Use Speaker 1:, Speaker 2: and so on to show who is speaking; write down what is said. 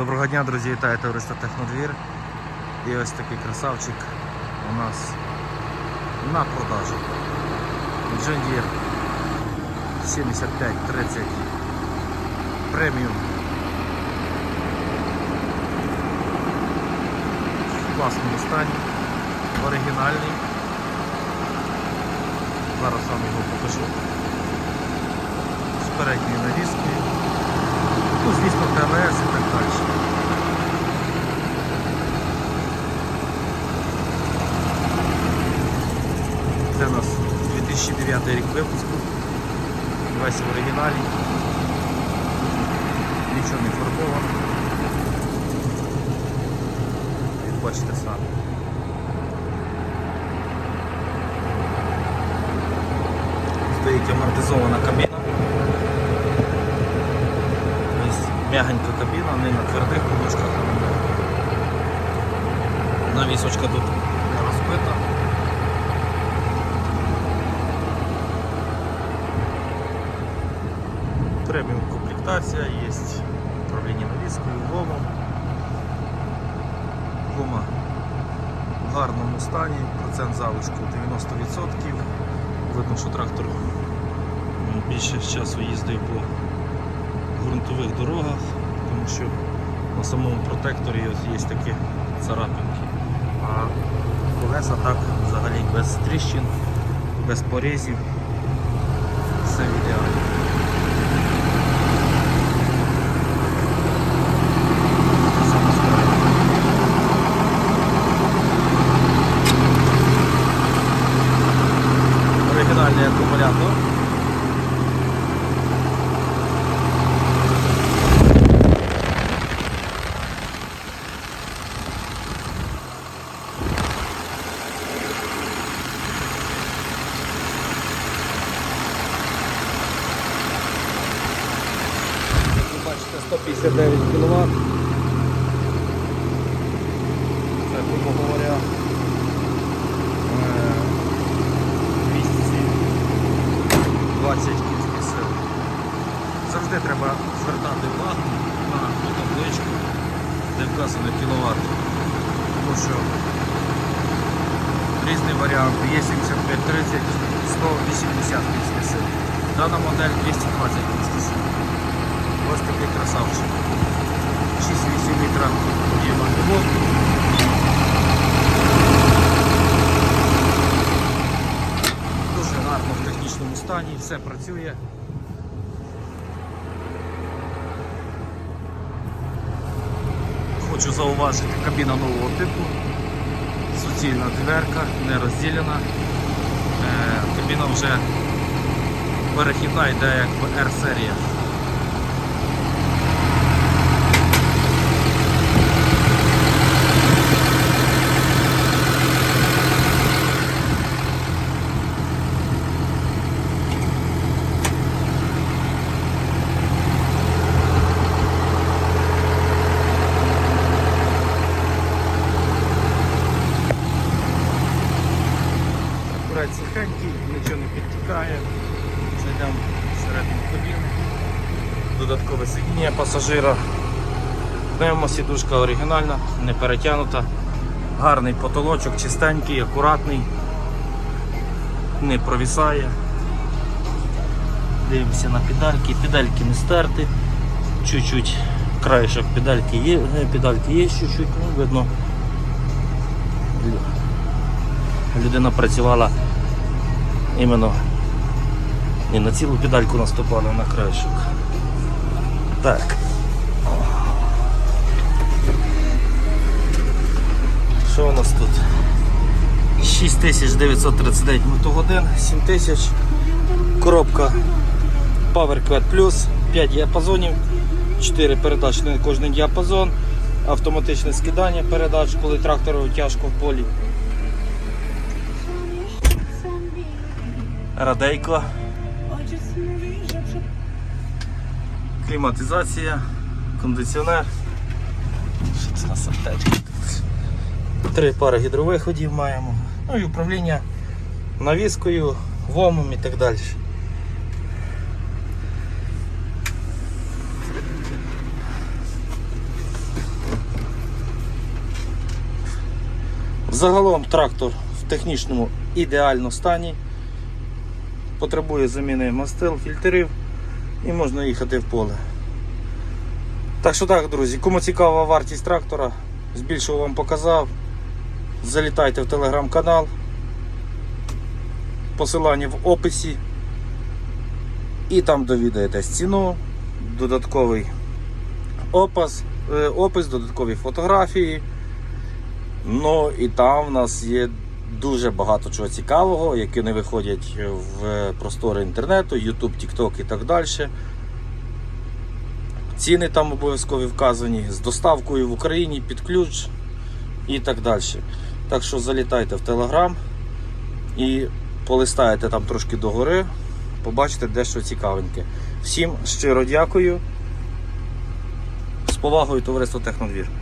Speaker 1: Доброго дня, друзі, вітаю товариство Технодвір. І ось такий красавчик у нас на продажу. John Deere 7530 преміум. В класному стані, оригінальний. Зараз вам його покажу. З передньою навіскою. Ну, звісно, ТВС і так далі. Це у нас 2009 рік випуску. Весь в оригіналі. Нічого не фарбовано. Як бачите самі. Стоїть амортизована кабіна. Ось м'ягенька кабіна, не на твердих подушках. Навісочка тут розбита. Преміум комплектація, є управління навіскою, гомом. Гома в гарному стані, процент залишку 90%. Видно, що трактор більше часу їздив по ґрунтових дорогах, тому що на самому протекторі є такі царапинки. А колеса так взагалі без тріщин, без порізів. Все в ідеалі. Оригінальний акумулятор. Як ви бачите, 159 кВт. Це, грубо говоря, е, 220 кінських сил. Завжди треба звертати увагу на табличку, де вказано кіловат. Тому що різні варіанти є 75-30, 180 кінських сил. Дана модель 220 кінських сил. Ось такий красавчик. 6-8 літра об'єма двох. Дуже гарно в технічному стані, все працює. Хочу зауважити кабіна нового типу. Суцільна дверка, не розділена. Е, кабіна вже перехідна йде як в R-серія. Тракторець сухенький, нічого не підтікає. Зайдемо всередину кабіни. Додаткове сидіння пасажира. Пневмосідушка оригінальна, не перетягнута. Гарний потолочок, чистенький, акуратний, не провісає. Дивимося на педальки, педальки не стерти. Чуть-чуть краєшок педальки є, е, педальки є чуть-чуть, ну, видно. людина працювала іменно не на цілу педальку наступала, а на краєшок. Так. Що у нас тут? 6939 мотогодин, 7000, коробка Power Quad Plus, 5 діапазонів, 4 передач на кожний діапазон, автоматичне скидання передач, коли трактору тяжко в полі. радейко. Кліматизація, кондиціонер. Що це на сортечки? Три пари гідровиходів маємо. Ну і управління навіскою, вомом і так далі. Загалом трактор в технічному ідеальному стані. Потребує заміни мастил, фільтрів і можна їхати в поле. Так що так, друзі, кому цікава вартість трактора, збільшив вам показав. Залітайте в телеграм-канал. Посилання в описі. І там довідаєтесь ціну, додатковий опис, е, опис, додаткові фотографії. Ну і там в нас є дуже багато чого цікавого, яке не виходять в простори інтернету, YouTube, TikTok і так далі. Ціни там обов'язково вказані з доставкою в Україні під ключ і так далі. Так що залітайте в Telegram і полистаєте там трошки догори, побачите дещо цікавеньке. Всім щиро дякую. З повагою товариство Технодвір.